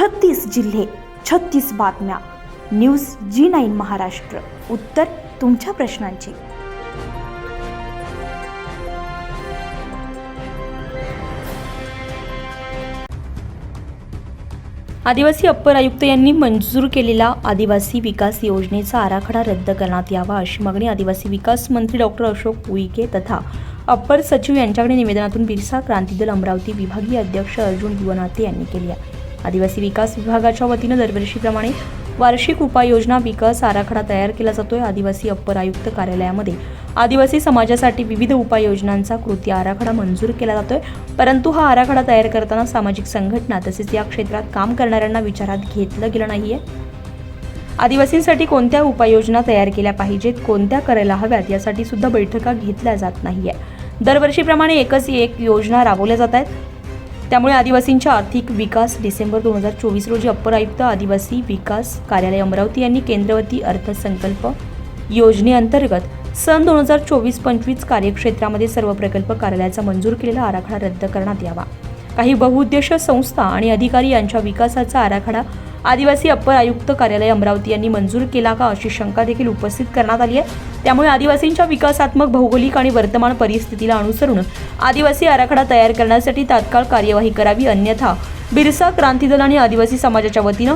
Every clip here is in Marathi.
छत्तीस जिल्हे छत्तीस बातम्या. News G nine Maharashtra. उत्तर तुमच्या प्रश्नांची. आदिवासी अप्पर आयुक्त यांनी मंजूर केलेला आदिवासी विकास योजनेचा आराखडा रद्द करण्यात यावा अशी मागणी आदिवासी विकास मंत्री डॉक्टर अशोक उईके तथा अप्पर सचिव यांच्याकडे निवेदनातून बिरसा क्रांती दल अमरावती विभागीय अध्यक्ष अर्जुन युवनाते यांनी केली आहे. आदिवासी विकास विभागाच्या वतीनं दरवर्षीप्रमाणे वार्षिक उपाययोजना विकास आराखडा तयार केला जातोय. आदिवासी अप्पर आयुक्त कार्यालयामध्ये आदिवासी समाजासाठी विविध उपाययोजनांचा कृती आराखडा मंजूर केला जातोय. परंतु हा आराखडा तयार करताना सामाजिक संघटना तसेच या क्षेत्रात काम करणाऱ्यांना विचारात घेतलं गेलं नाहीये. आदिवासींसाठी कोणत्या उपाययोजना तयार केल्या पाहिजेत? कोणत्या करायला हव्यात? यासाठी सुद्धा बैठका घेतल्या जात नाहीये. दरवर्षीप्रमाणे एकच एक योजना राबवल्या जात आहेत. त्यामुळे आदिवासींच्या आर्थिक विकास डिसेंबर दोन हजार चोवीस रोजी अप्पर आयुक्त आदिवासी विकास कार्यालय अमरावती यांनी केंद्रवती अर्थसंकल्प योजनेअंतर्गत सन दोन हजार चोवीस पंचवीस कार्यक्षेत्रामध्ये सर्व प्रकल्प कार्यालयाचा मंजूर केलेला आराखडा रद्द करण्यात यावा. काही बहुउद्देश संस्था आणि अधिकारी यांच्या विकासाचा आराखडा आदिवासी अप्पर आयुक्त कार्यालय अमरावती यांनी मंजूर केला का अशी शंका देखील उपस्थित करण्यात आली आहे. त्यामुळे आदिवासींच्या विकासात्मक भौगोलिक आणि वर्तमान परिस्थितीला अनुसरून आदिवासी आराखडा तयार करण्यासाठी तात्काळ कार्यवाही करावी अन्यथा बिरसा क्रांती दल आणि आदिवासी समाजाच्या वतीनं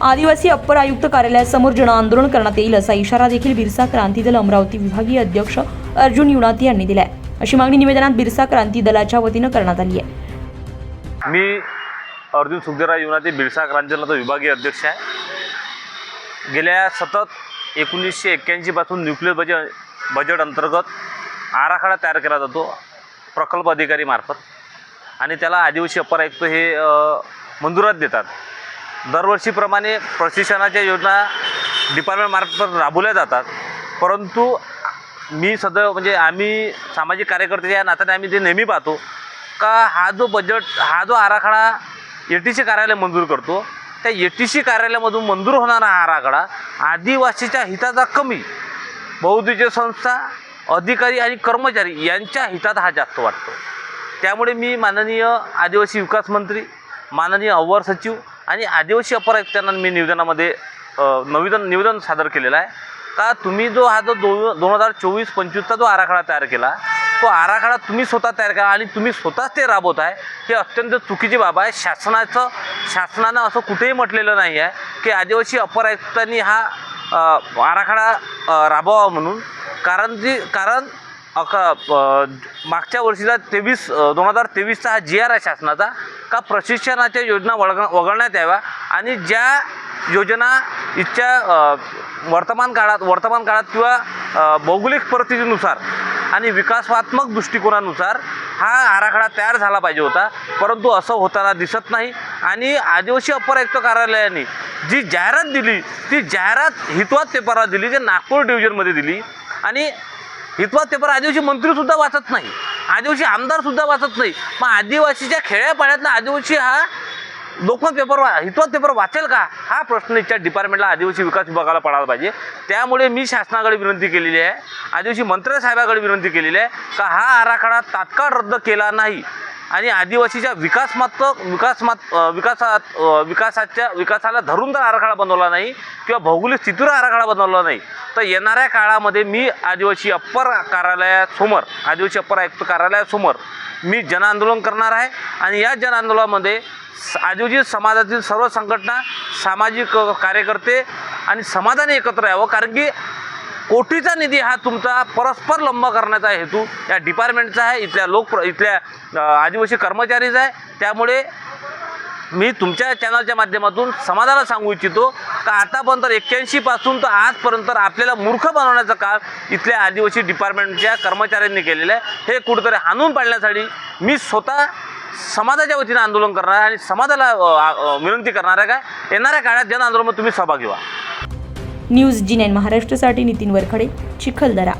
आदिवासी अप्पर आयुक्त कार्यालयासमोर जन आंदोलन करण्यात येईल असा इशारा देखील बिरसा क्रांती दल अमरावती विभागीय अध्यक्ष अर्जुन युनाती यांनी दिलाय. अशी मागणी निवेदनात बिरसा क्रांती दलाच्या वतीनं करण्यात आली आहे. मी अर्जुन सुखदेवराय युनाते बिरसा क्रांतीदलाचा विभागीय अध्यक्ष आहे. गेल्या सतत एकोणीसशे एक्क्याऐंशीपासून न्यूक्लिअर बजेट बजेट अंतर्गत आराखडा तयार केला जातो प्रकल्प अधिकारीमार्फत आणि त्याला आदिवासी अप्पर आयुक्त हे मंजुरात देतात. दरवर्षीप्रमाणे प्रशिक्षणाच्या योजना डिपार्टमेंटमार्फत राबवल्या जातात. परंतु मी सदैव म्हणजे आम्ही सामाजिक कार्यकर्त्याच्या नात्याने आम्ही ते नेहमी पाहतो का हा जो बजेट हा जो आराखडा ए टी सी कार्यालय मंजूर करतो. त्या ए टी सी कार्यालयामधून मंजूर होणारा हा आराखडा आदिवासीच्या हिताचा कमी बौद्धिक संस्था अधिकारी आणि कर्मचारी यांच्या हितात हा जास्त वाटतो त्यामुळे मी माननीय आदिवासी विकास मंत्री माननीय अव्वर सचिव आणि आदिवासी अपर आयुक्तांना मी निवेदनामध्ये अ, निवेदन निवेदन सादर केलेलं आहे. का तुम्ही जो हा जो दोन दोन हजार चोवीस पंचवीसचा जो आराखडा तयार केला तो आराखडा तुम्ही स्वतः तयार करा आणि तुम्ही स्वतःच ते राबवत आहे हे अत्यंत चुकीची बाब आहे. शासनाचं शासनानं असं कुठेही म्हटलेलं नाही आहे की आदिवासी अपर आयुक्तांनी हा आराखडा राबवावा म्हणून. कारण जी कारण अका मागच्या वर्षीचा तेवीस दोन हजार तेवीसचा हा जी आर आहे शासनाचा का प्रशिक्षणाच्या योजना वळग वगळण्यात याव्या आणि ज्या योजना इथच्या वर्तमान काळात वर्तमान काळात किंवा भौगोलिक परिस्थितीनुसार आणि विकासात्मक दृष्टिकोनानुसार हा आराखडा तयार झाला पाहिजे होता. परंतु असं होताना दिसत नाही आणि आदिवासी अपर आयुक्त कार्यालयाने जी जाहिरात दिली ती जाहिरात हितवाद पेपरला दिली जे नागपूर डिव्हिजनमध्ये दिली आणि हितवाद पेपर आदिवासी मंत्रीसुद्धा वाचत नाही. आदिवासी आमदारसुद्धा वाचत नाही. मग आदिवासीच्या खेड्यापाड्यातला आदिवासी हा लोकमत पेपर वा हितवाद पेपर वाचेल का? हा प्रश्न इथच्या डिपार्टमेंटला आदिवासी विकास विभागाला पडायला पाहिजे. त्यामुळे मी शासनाकडे विनंती केलेली आहे. आदिवासी मंत्री साहेबाकडे विनंती केलेली आहे का हा आराखडा तात्काळ रद्द केला नाही. आणि आदिवासीच्या विकासमात्मक विकासमात विकासात विकासाच्या विकासाला धरून जर आराखडा बनवला नाही किंवा भौगोलिक स्थितीवर आराखडा बनवला नाही. तर येणाऱ्या काळामध्ये मी आदिवासी अप्पर कार्यालयासमोर आदिवासी अप्पर आयुक्त कार्यालयासमोर मी जनआंदोलन करणार आहे आणि या जनआंदोलनामध्ये स- आदिवासी समाजातील सर्व संघटना सामाजिक कार्यकर्ते आणि समाजाने एकत्र यावं. कारण की कोटीचा निधी हा तुमचा परस्पर लंब करण्याचा हेतू या डिपार्टमेंटचा आहे. इथल्या लोक इथल्या आदिवासी कर्मचारीचा आहे. त्यामुळे मी तुमच्या चॅनलच्या माध्यमातून समाजाला सांगू इच्छितो का आतापर्यंत एक्क्याऐंशीपासून तर आजपर्यंत आपल्याला मूर्ख बनवण्याचं काम इथल्या आदिवासी डिपार्टमेंटच्या कर्मचाऱ्यांनी केलेलं आहे. हे कुठंतरी हाणून पाडण्यासाठी मी स्वतः समाजाच्या वतीनं आंदोलन करणार आहे आणि समाजाला विनंती करणार आहे काय येणाऱ्या काळात जन आंदोलनात तुम्ही सहभागी व्हा. न्यूज जी नाईन महाराष्ट्रासाठी नितीन वरखडे चिखलदरा.